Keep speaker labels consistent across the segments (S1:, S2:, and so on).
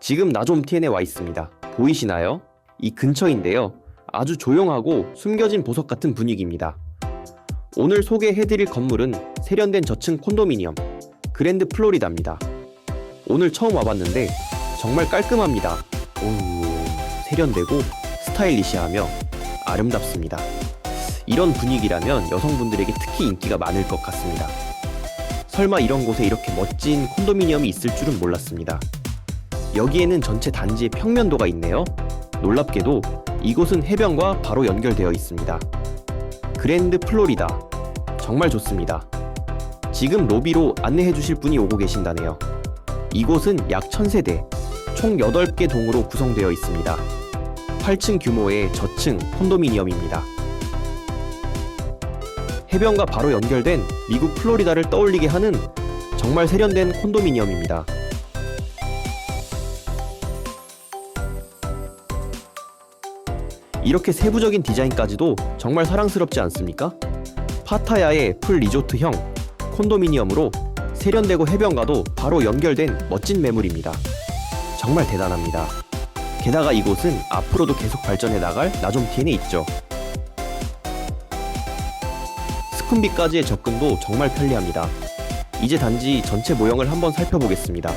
S1: 지금 나좀 TN에 와 있습니다. 보이시나요? 이 근처인데요. 아주 조용하고 숨겨진 보석 같은 분위기입니다. 오늘 소개해드릴 건물은 세련된 저층 콘도미니엄 그랜드 플로리다입니다. 오늘 처음 와봤는데 정말 깔끔합니다. 오, 세련되고 스타일리시하며 아름답습니다. 이런 분위기라면 여성분들에게 특히 인기가 많을 것 같습니다. 설마 이런 곳에 이렇게 멋진 콘도미니엄이 있을 줄은 몰랐습니다. 여기에는 전체 단지의 평면도가 있네요. 놀랍게도 이곳은 해변과 바로 연결되어 있습니다. 그랜드 플로리다. 정말 좋습니다. 지금 로비로 안내해 주실 분이 오고 계신다네요. 이곳은 약 1000세대, 총 8개 동으로 구성되어 있습니다. 8층 규모의 저층 콘도미니엄입니다. 해변과 바로 연결된 미국 플로리다를 떠올리게 하는 정말 세련된 콘도미니엄입니다. 이렇게 세부적인 디자인까지도 정말 사랑스럽지 않습니까? 파타야의 풀 리조트형 콘도미니엄으로 세련되고 해변과도 바로 연결된 멋진 매물입니다. 정말 대단합니다. 게다가 이곳은 앞으로도 계속 발전해 나갈 나좀티엔에 있죠. 스쿤비까지의 접근도 정말 편리합니다. 이제 단지 전체 모형을 한번 살펴보겠습니다.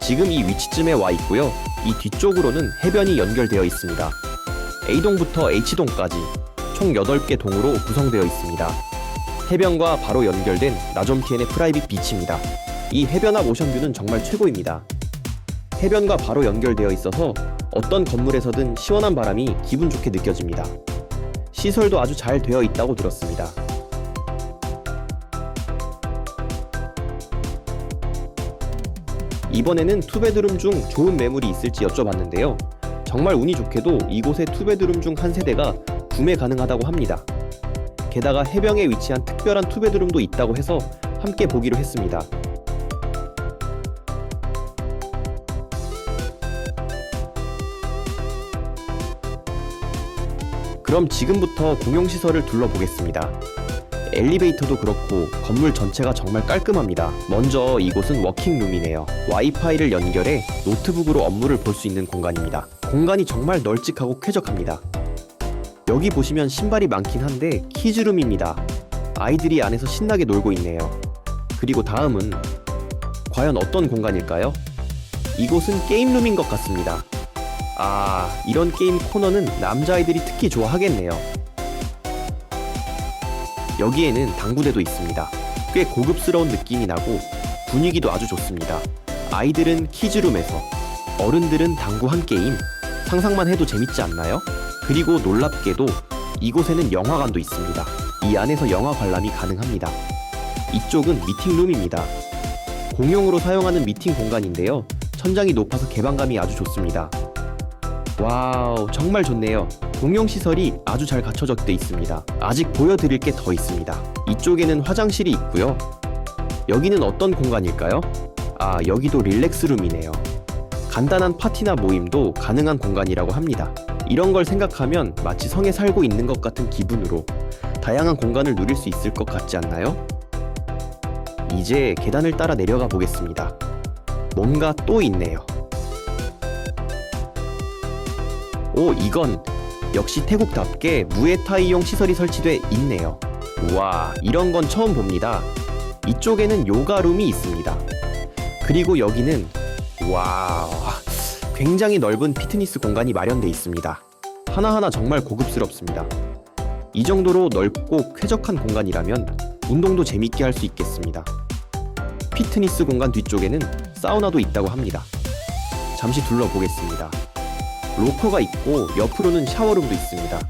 S1: 지금 이 위치쯤에 와 있고요. 이 뒤쪽으로는 해변이 연결되어 있습니다. A동부터 H동까지 총 8개 동으로 구성되어 있습니다. 해변과 바로 연결된 나좀티엔의 프라이빗 비치입니다. 이 해변 앞 오션뷰는 정말 최고입니다. 해변과 바로 연결되어 있어서 어떤 건물에서든 시원한 바람이 기분 좋게 느껴집니다. 시설도 아주 잘 되어 있다고 들었습니다. 이번에는 투베드룸 중 좋은 매물이 있을지 여쭤봤는데요. 정말 운이 좋게도 이곳의 투베드룸 중 한 세대가 구매 가능하다고 합니다. 게다가 해변에 위치한 특별한 투베드룸도 있다고 해서 함께 보기로 했습니다. 그럼 지금부터 공용시설을 둘러보겠습니다. 엘리베이터도 그렇고 건물 전체가 정말 깔끔합니다. 먼저 이곳은 워킹룸이네요. 와이파이를 연결해 노트북으로 업무를 볼 수 있는 공간입니다. 공간이 정말 널찍하고 쾌적합니다. 여기 보시면 신발이 많긴 한데 키즈룸입니다. 아이들이 안에서 신나게 놀고 있네요. 그리고 다음은 과연 어떤 공간일까요? 이곳은 게임룸인 것 같습니다. 아, 이런 게임 코너는 남자아이들이 특히 좋아하겠네요. 여기에는 당구대도 있습니다. 꽤 고급스러운 느낌이 나고 분위기도 아주 좋습니다. 아이들은 키즈룸에서, 어른들은 당구 한 게임, 상상만 해도 재밌지 않나요? 그리고 놀랍게도 이곳에는 영화관도 있습니다. 이 안에서 영화 관람이 가능합니다. 이쪽은 미팅룸입니다. 공용으로 사용하는 미팅 공간인데요. 천장이 높아서 개방감이 아주 좋습니다. 와우, 정말 좋네요. 공용 시설이 아주 잘 갖춰져 있습니다. 아직 보여드릴 게 더 있습니다. 이쪽에는 화장실이 있고요. 여기는 어떤 공간일까요? 아, 여기도 릴렉스룸이네요. 간단한 파티나 모임도 가능한 공간이라고 합니다. 이런 걸 생각하면 마치 성에 살고 있는 것 같은 기분으로 다양한 공간을 누릴 수 있을 것 같지 않나요? 이제 계단을 따라 내려가 보겠습니다. 뭔가 또 있네요. 오, 이건 역시 태국답게 무에타이용 시설이 설치돼 있네요. 우와, 이런 건 처음 봅니다. 이쪽에는 요가룸이 있습니다. 그리고 여기는 와우, 굉장히 넓은 피트니스 공간이 마련돼 있습니다. 하나하나 정말 고급스럽습니다. 이 정도로 넓고 쾌적한 공간이라면 운동도 재밌게 할 수 있겠습니다. 피트니스 공간 뒤쪽에는 사우나도 있다고 합니다. 잠시 둘러보겠습니다. 로커가 있고 옆으로는 샤워룸도 있습니다.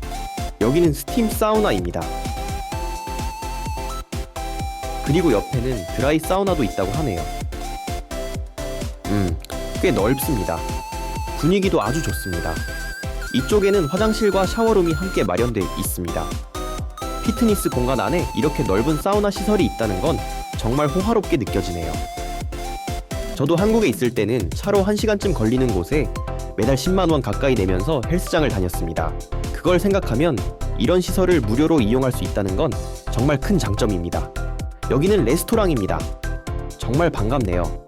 S1: 여기는 스팀 사우나입니다. 그리고 옆에는 드라이 사우나도 있다고 하네요. 음, 꽤 넓습니다. 분위기도 아주 좋습니다. 이쪽에는 화장실과 샤워룸이 함께 마련되어 있습니다. 피트니스 공간 안에 이렇게 넓은 사우나 시설이 있다는 건 정말 호화롭게 느껴지네요. 저도 한국에 있을 때는 차로 1시간쯤 걸리는 곳에 매달 10만원 가까이 내면서 헬스장을 다녔습니다. 그걸 생각하면 이런 시설을 무료로 이용할 수 있다는 건 정말 큰 장점입니다. 여기는 레스토랑입니다. 정말 반갑네요.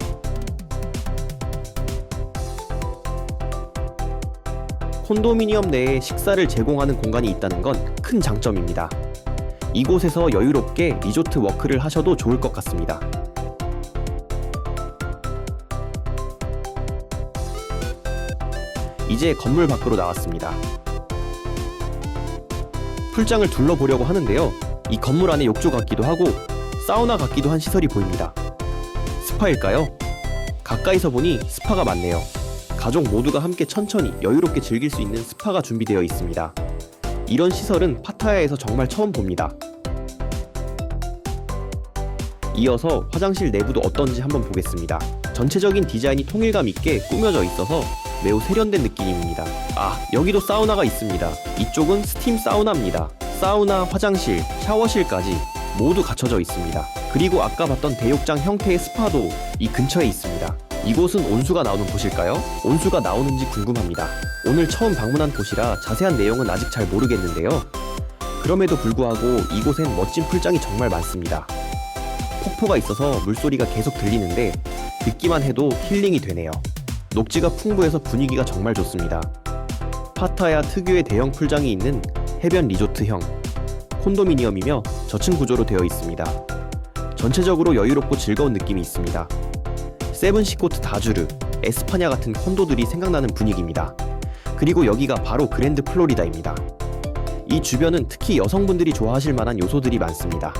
S1: 콘도미니엄 내에 식사를 제공하는 공간이 있다는 건 큰 장점입니다. 이곳에서 여유롭게 리조트 워크를 하셔도 좋을 것 같습니다. 이제 건물 밖으로 나왔습니다. 풀장을 둘러보려고 하는데요. 이 건물 안에 욕조 같기도 하고 사우나 같기도 한 시설이 보입니다. 스파일까요? 가까이서 보니 스파가 많네요. 가족 모두가 함께 천천히 여유롭게 즐길 수 있는 스파가 준비되어 있습니다. 이런 시설은 파타야에서 정말 처음 봅니다. 이어서 화장실 내부도 어떤지 한번 보겠습니다. 전체적인 디자인이 통일감 있게 꾸며져 있어서 매우 세련된 느낌입니다. 아, 여기도 사우나가 있습니다. 이쪽은 스팀 사우나입니다. 사우나, 화장실, 샤워실까지 모두 갖춰져 있습니다. 그리고 아까 봤던 대욕장 형태의 스파도 이 근처에 있습니다. 이곳은 온수가 나오는 곳일까요? 온수가 나오는지 궁금합니다. 오늘 처음 방문한 곳이라 자세한 내용은 아직 잘 모르겠는데요. 그럼에도 불구하고 이곳엔 멋진 풀장이 정말 많습니다. 폭포가 있어서 물소리가 계속 들리는데 듣기만 해도 힐링이 되네요. 녹지가 풍부해서 분위기가 정말 좋습니다. 파타야 특유의 대형 풀장이 있는 해변 리조트형 콘도미니엄이며 저층 구조로 되어 있습니다. 전체적으로 여유롭고 즐거운 느낌이 있습니다. 세븐 시코트 다주르, 에스파냐 같은 콘도들이 생각나는 분위기입니다. 그리고 여기가 바로 그랜드 플로리다입니다. 이 주변은 특히 여성분들이 좋아하실 만한 요소들이 많습니다.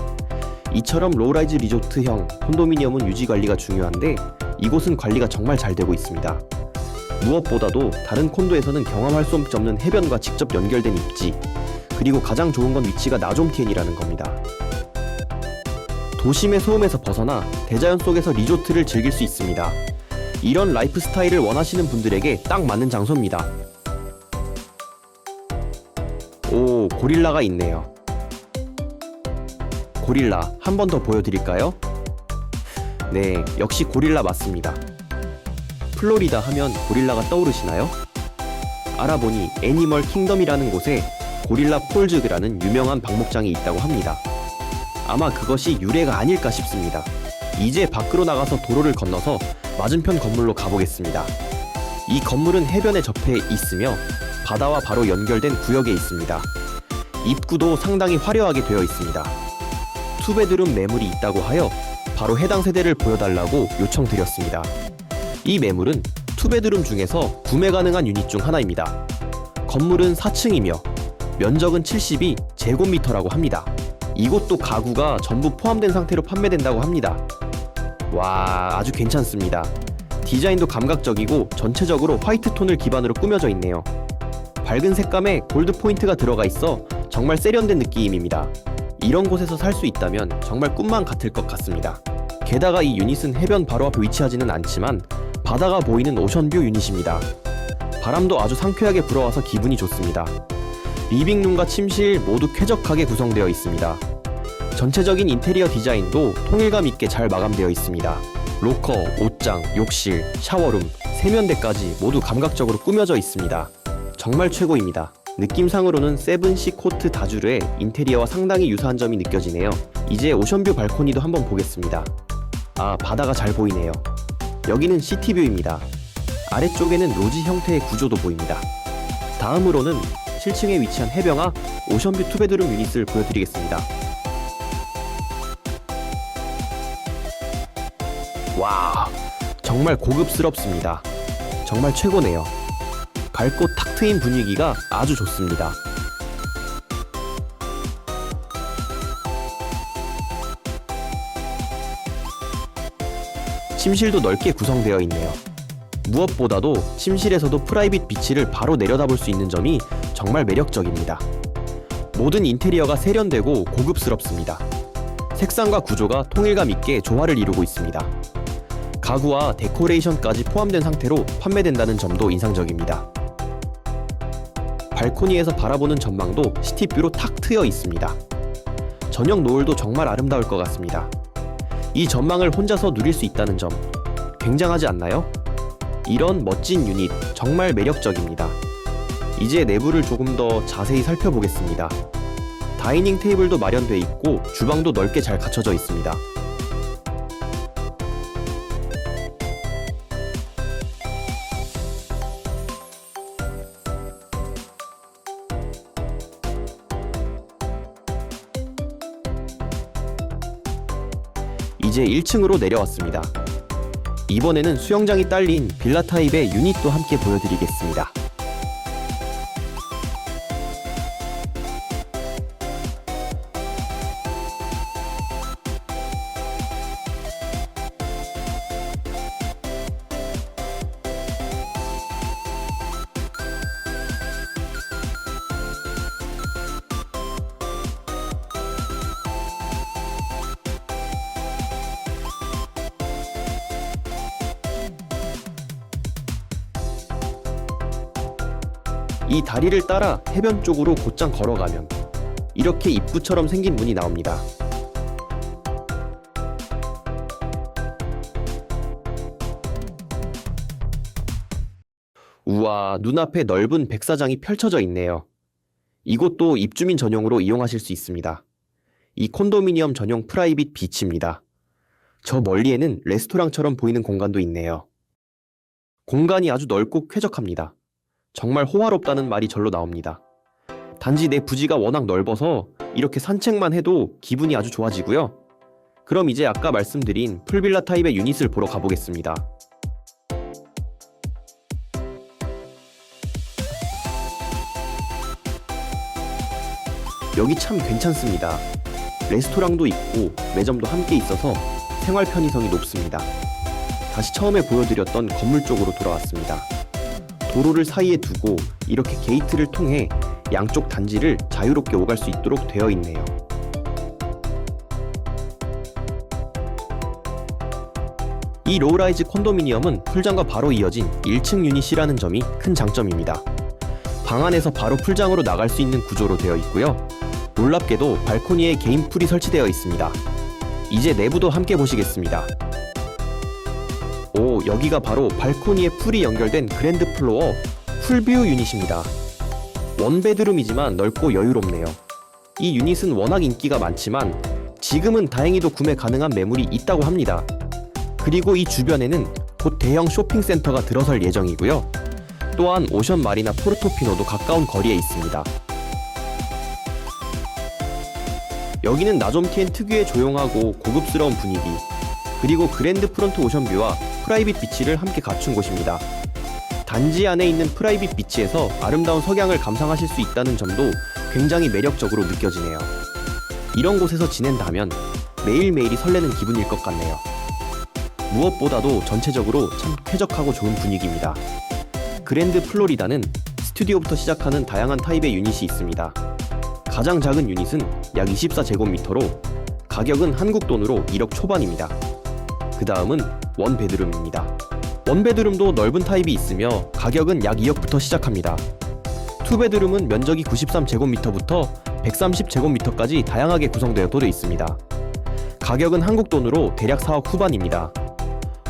S1: 이처럼 로우라이즈 리조트형 콘도미니엄은 유지 관리가 중요한데 이곳은 관리가 정말 잘 되고 있습니다. 무엇보다도 다른 콘도에서는 경험할 수 없는 해변과 직접 연결된 입지, 그리고 가장 좋은 건 위치가 나좀티엔이라는 겁니다. 도심의 소음에서 벗어나 대자연 속에서 리조트를 즐길 수 있습니다. 이런 라이프 스타일을 원하시는 분들에게 딱 맞는 장소입니다. 오, 고릴라가 있네요. 고릴라 한 번 더 보여드릴까요? 네, 역시 고릴라 맞습니다. 플로리다 하면 고릴라가 떠오르시나요? 알아보니 애니멀 킹덤이라는 곳에 고릴라 폴즈그라는 유명한 방목장이 있다고 합니다. 아마 그것이 유래가 아닐까 싶습니다. 이제 밖으로 나가서 도로를 건너서 맞은편 건물로 가보겠습니다. 이 건물은 해변에 접해 있으며 바다와 바로 연결된 구역에 있습니다. 입구도 상당히 화려하게 되어 있습니다. 투베드룸 매물이 있다고 하여 바로 해당 세대를 보여달라고 요청드렸습니다. 이 매물은 투베드룸 중에서 구매 가능한 유닛 중 하나입니다. 건물은 4층이며 면적은 72 제곱미터라고 합니다. 이곳도 가구가 전부 포함된 상태로 판매된다고 합니다. 와, 아주 괜찮습니다. 디자인도 감각적이고 전체적으로 화이트 톤을 기반으로 꾸며져 있네요. 밝은 색감에 골드 포인트가 들어가 있어 정말 세련된 느낌입니다. 이런 곳에서 살 수 있다면 정말 꿈만 같을 것 같습니다. 게다가 이 유닛은 해변 바로 앞에 위치하지는 않지만 바다가 보이는 오션뷰 유닛입니다. 바람도 아주 상쾌하게 불어와서 기분이 좋습니다. 리빙룸과 침실 모두 쾌적하게 구성되어 있습니다. 전체적인 인테리어 디자인도 통일감 있게 잘 마감되어 있습니다. 로커, 옷장, 욕실, 샤워룸, 세면대까지 모두 감각적으로 꾸며져 있습니다. 정말 최고입니다. 느낌상으로는 세븐시 코트 다주르의 인테리어와 상당히 유사한 점이 느껴지네요. 이제 오션뷰 발코니도 한번 보겠습니다. 아, 바다가 잘 보이네요. 여기는 시티뷰입니다. 아래쪽에는 로지 형태의 구조도 보입니다. 다음으로는 7층에 위치한 해병아 오션뷰 투베드룸 유닛을 보여드리겠습니다. 와, 정말 고급스럽습니다. 정말 최고네요. 밝고 탁 트인 분위기가 아주 좋습니다. 침실도 넓게 구성되어 있네요. 무엇보다도 침실에서도 프라이빗 비치를 바로 내려다볼 수 있는 점이 정말 매력적입니다. 모든 인테리어가 세련되고 고급스럽습니다. 색상과 구조가 통일감 있게 조화를 이루고 있습니다. 가구와 데코레이션까지 포함된 상태로 판매된다는 점도 인상적입니다. 발코니에서 바라보는 전망도 시티뷰로 탁 트여 있습니다. 저녁 노을도 정말 아름다울 것 같습니다. 이 전망을 혼자서 누릴 수 있다는 점 굉장하지 않나요? 이런 멋진 유닛 정말 매력적입니다. 이제 내부를 조금 더 자세히 살펴보겠습니다. 다이닝 테이블도 마련돼 있고 주방도 넓게 잘 갖춰져 있습니다. 이제 1층으로 내려왔습니다. 이번에는 수영장이 딸린 빌라 타입의 유닛도 함께 보여드리겠습니다. 이 다리를 따라 해변 쪽으로 곧장 걸어가면 이렇게 입구처럼 생긴 문이 나옵니다. 우와, 눈앞에 넓은 백사장이 펼쳐져 있네요. 이곳도 입주민 전용으로 이용하실 수 있습니다. 이 콘도미니엄 전용 프라이빗 비치입니다. 저 멀리에는 레스토랑처럼 보이는 공간도 있네요. 공간이 아주 넓고 쾌적합니다. 정말 호화롭다는 말이 절로 나옵니다. 단지 내 부지가 워낙 넓어서 이렇게 산책만 해도 기분이 아주 좋아지고요. 그럼 이제 아까 말씀드린 풀빌라 타입의 유닛을 보러 가보겠습니다. 여기 참 괜찮습니다. 레스토랑도 있고 매점도 함께 있어서 생활 편의성이 높습니다. 다시 처음에 보여드렸던 건물 쪽으로 돌아왔습니다. 도로를 사이에 두고 이렇게 게이트를 통해 양쪽 단지를 자유롭게 오갈 수 있도록 되어 있네요. 이 로우라이즈 콘도미니엄은 풀장과 바로 이어진 1층 유닛이라는 점이 큰 장점입니다. 방 안에서 바로 풀장으로 나갈 수 있는 구조로 되어 있고요. 놀랍게도 발코니에 개인 풀이 설치되어 있습니다. 이제 내부도 함께 보시겠습니다. 오, 여기가 바로 발코니에 풀이 연결된 그랜드 플로어 풀뷰 유닛입니다. 원베드룸이지만 넓고 여유롭네요. 이 유닛은 워낙 인기가 많지만 지금은 다행히도 구매 가능한 매물이 있다고 합니다. 그리고 이 주변에는 곧 대형 쇼핑센터가 들어설 예정이고요. 또한 오션 마리나 포르토피노도 가까운 거리에 있습니다. 여기는 나좀티엔 특유의 조용하고 고급스러운 분위기, 그리고 그랜드 프론트 오션뷰와 프라이빗 비치를 함께 갖춘 곳입니다. 단지 안에 있는 프라이빗 비치에서 아름다운 석양을 감상하실 수 있다는 점도 굉장히 매력적으로 느껴지네요. 이런 곳에서 지낸다면 매일매일이 설레는 기분일 것 같네요. 무엇보다도 전체적으로 참 쾌적하고 좋은 분위기입니다. 그랜드 플로리다는 스튜디오부터 시작하는 다양한 타입의 유닛이 있습니다. 가장 작은 유닛은 약 24제곱미터로 가격은 한국 돈으로 1억 초반입니다. 그 다음은 원베드룸입니다. 원베드룸도 넓은 타입이 있으며 가격은 약 2억부터 시작합니다. 투베드룸은 면적이 93제곱미터부터 130제곱미터까지 다양하게 구성되어도 되어 있습니다. 가격은 한국 돈으로 대략 4억 후반입니다.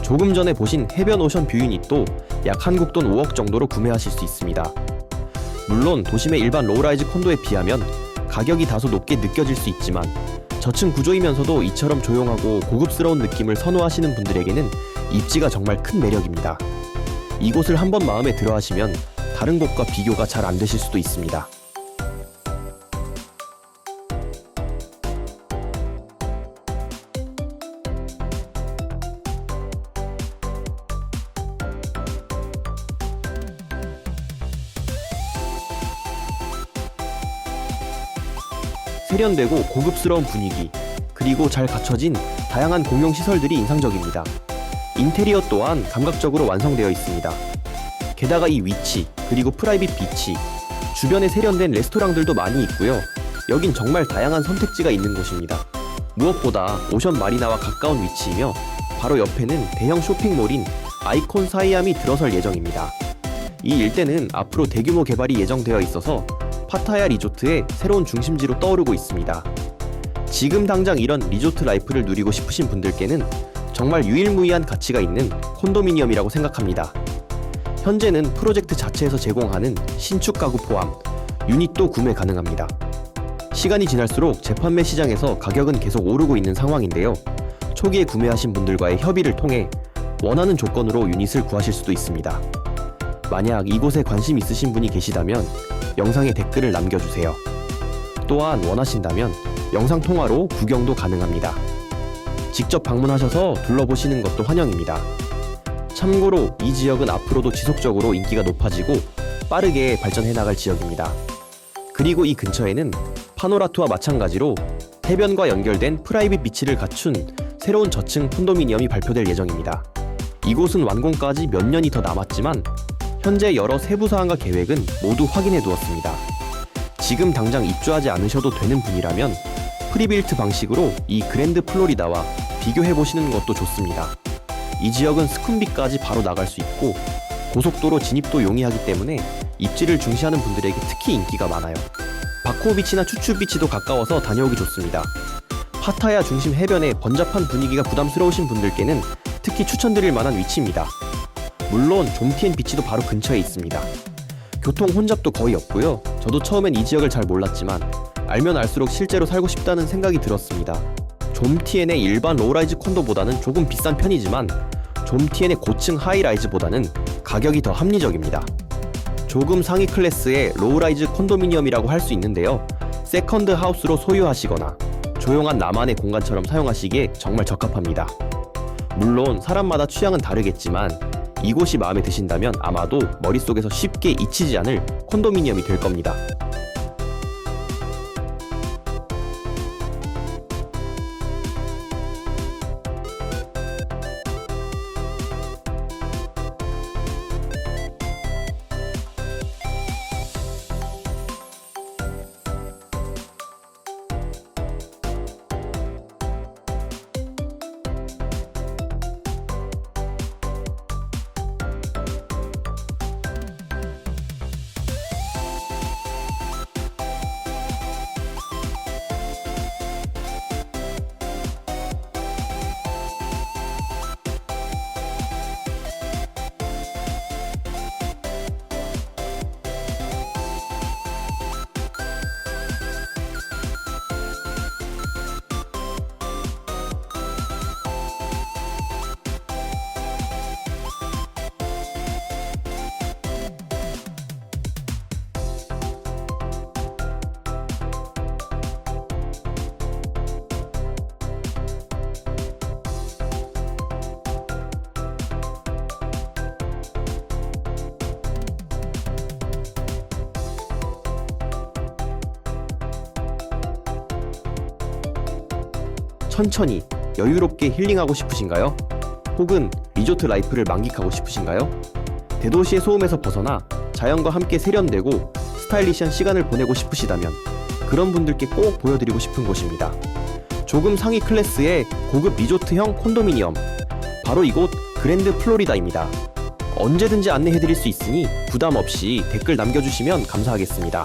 S1: 조금 전에 보신 해변 오션 뷰 유닛도 약 한국 돈 5억 정도로 구매하실 수 있습니다. 물론 도심의 일반 로우라이즈 콘도에 비하면 가격이 다소 높게 느껴질 수 있지만 저층 구조이면서도 이처럼 조용하고 고급스러운 느낌을 선호하시는 분들에게는 입지가 정말 큰 매력입니다. 이곳을 한번 마음에 들어 하시면 다른 곳과 비교가 잘 안 되실 수도 있습니다. 세련되고 고급스러운 분위기, 그리고 잘 갖춰진 다양한 공용 시설들이 인상적입니다. 인테리어 또한 감각적으로 완성되어 있습니다. 게다가 이 위치, 그리고 프라이빗 비치, 주변에 세련된 레스토랑들도 많이 있고요. 여긴 정말 다양한 선택지가 있는 곳입니다. 무엇보다 오션 마리나와 가까운 위치이며 바로 옆에는 대형 쇼핑몰인 아이콘 사이암이 들어설 예정입니다. 이 일대는 앞으로 대규모 개발이 예정되어 있어서 파타야 리조트의 새로운 중심지로 떠오르고 있습니다. 지금 당장 이런 리조트 라이프를 누리고 싶으신 분들께는 정말 유일무이한 가치가 있는 콘도미니엄이라고 생각합니다. 현재는 프로젝트 자체에서 제공하는 신축 가구 포함 유닛도 구매 가능합니다. 시간이 지날수록 재판매 시장에서 가격은 계속 오르고 있는 상황인데요. 초기에 구매하신 분들과의 협의를 통해 원하는 조건으로 유닛을 구하실 수도 있습니다. 만약 이곳에 관심 있으신 분이 계시다면 영상에 댓글을 남겨주세요. 또한 원하신다면 영상 통화로 구경도 가능합니다. 직접 방문하셔서 둘러보시는 것도 환영입니다. 참고로 이 지역은 앞으로도 지속적으로 인기가 높아지고 빠르게 발전해 나갈 지역입니다. 그리고 이 근처에는 파노라투와 마찬가지로 해변과 연결된 프라이빗 비치를 갖춘 새로운 저층 콘도미니엄이 발표될 예정입니다. 이곳은 완공까지 몇 년이 더 남았지만 현재 여러 세부 사항과 계획은 모두 확인해 두었습니다. 지금 당장 입주하지 않으셔도 되는 분이라면 프리빌트 방식으로 이 그랜드 플로리다와 비교해 보시는 것도 좋습니다. 이 지역은 스쿰비까지 바로 나갈 수 있고 고속도로 진입도 용이하기 때문에 입지를 중시하는 분들에게 특히 인기가 많아요. 바코비치나 추추비치도 가까워서 다녀오기 좋습니다. 파타야 중심 해변의 번잡한 분위기가 부담스러우신 분들께는 특히 추천드릴 만한 위치입니다. 물론 좀티엔 비치도 바로 근처에 있습니다. 교통 혼잡도 거의 없고요. 저도 처음엔 이 지역을 잘 몰랐지만 알면 알수록 실제로 살고 싶다는 생각이 들었습니다. 좀티엔의 일반 로우라이즈 콘도보다는 조금 비싼 편이지만 좀티엔의 고층 하이라이즈보다는 가격이 더 합리적입니다. 조금 상위 클래스의 로우라이즈 콘도미니엄이라고 할 수 있는데요. 세컨드 하우스로 소유하시거나 조용한 나만의 공간처럼 사용하시기에 정말 적합합니다. 물론 사람마다 취향은 다르겠지만 이곳이 마음에 드신다면 아마도 머릿속에서 쉽게 잊히지 않을 콘도미니엄이 될 겁니다. 천천히 여유롭게 힐링하고 싶으신가요? 혹은 리조트 라이프를 만끽하고 싶으신가요? 대도시의 소음에서 벗어나 자연과 함께 세련되고 스타일리시한 시간을 보내고 싶으시다면 그런 분들께 꼭 보여드리고 싶은 곳입니다. 조금 상위 클래스의 고급 리조트형 콘도미니엄 바로 이곳 그랜드 플로리다입니다. 언제든지 안내해드릴 수 있으니 부담 없이 댓글 남겨주시면 감사하겠습니다.